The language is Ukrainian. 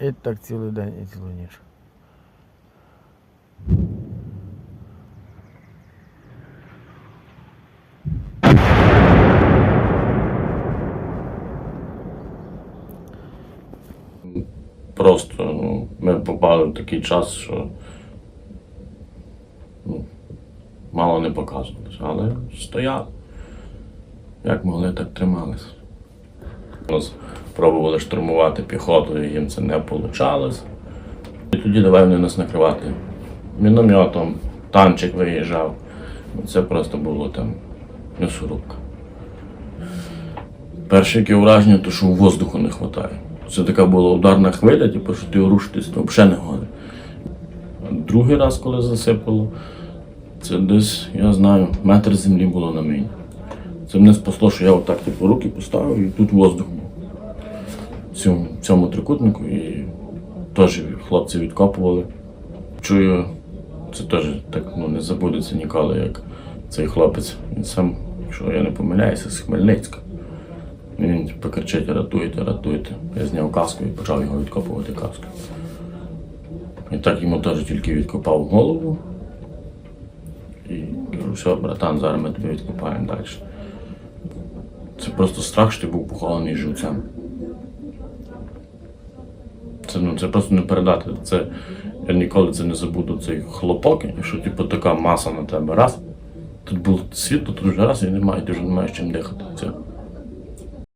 І так цілий день і цілу ніч. Просто ну, ми попали в такий час, що ну, мало не показувалося, але стояли. Як могли, так трималися. Пробували штурмувати піхотою, їм це не вийшло. І тоді давай вони нас накривати мінометом, танчик виїжджав. Це просто було там м'ясорубка. Перше яке враження, то що воздуху не вистачає. Це така була ударна хвиля, типу, що ти рушитись то взагалі не годен. Другий раз, коли засипало, це десь, я знаю, метр землі було на мені. Це мене спасло, що я отак типу, руки поставив і тут воздух був. Цьому, цьому трикутнику і теж хлопці відкопували. Чую, це теж так ну, не забудеться ніколи, як цей хлопець. Він сам, якщо я не помиляюся, з Хмельницька. Він типу, кричить, рятуйте, рятуйте. Я зняв каску і почав його відкопувати каску. І так йому теж тільки відкопав голову. І кажу, все, братан, зараз ми тобі відкопаємо далі. Це просто страх, що ти був похований живцем. Це, ну, це просто не передати. Це, я ніколи це не забуду, цей хлопок, що типу, така маса на тебе раз. Тут був світло, тут вже раз і немає, ти вже не маєш чим дихати. Це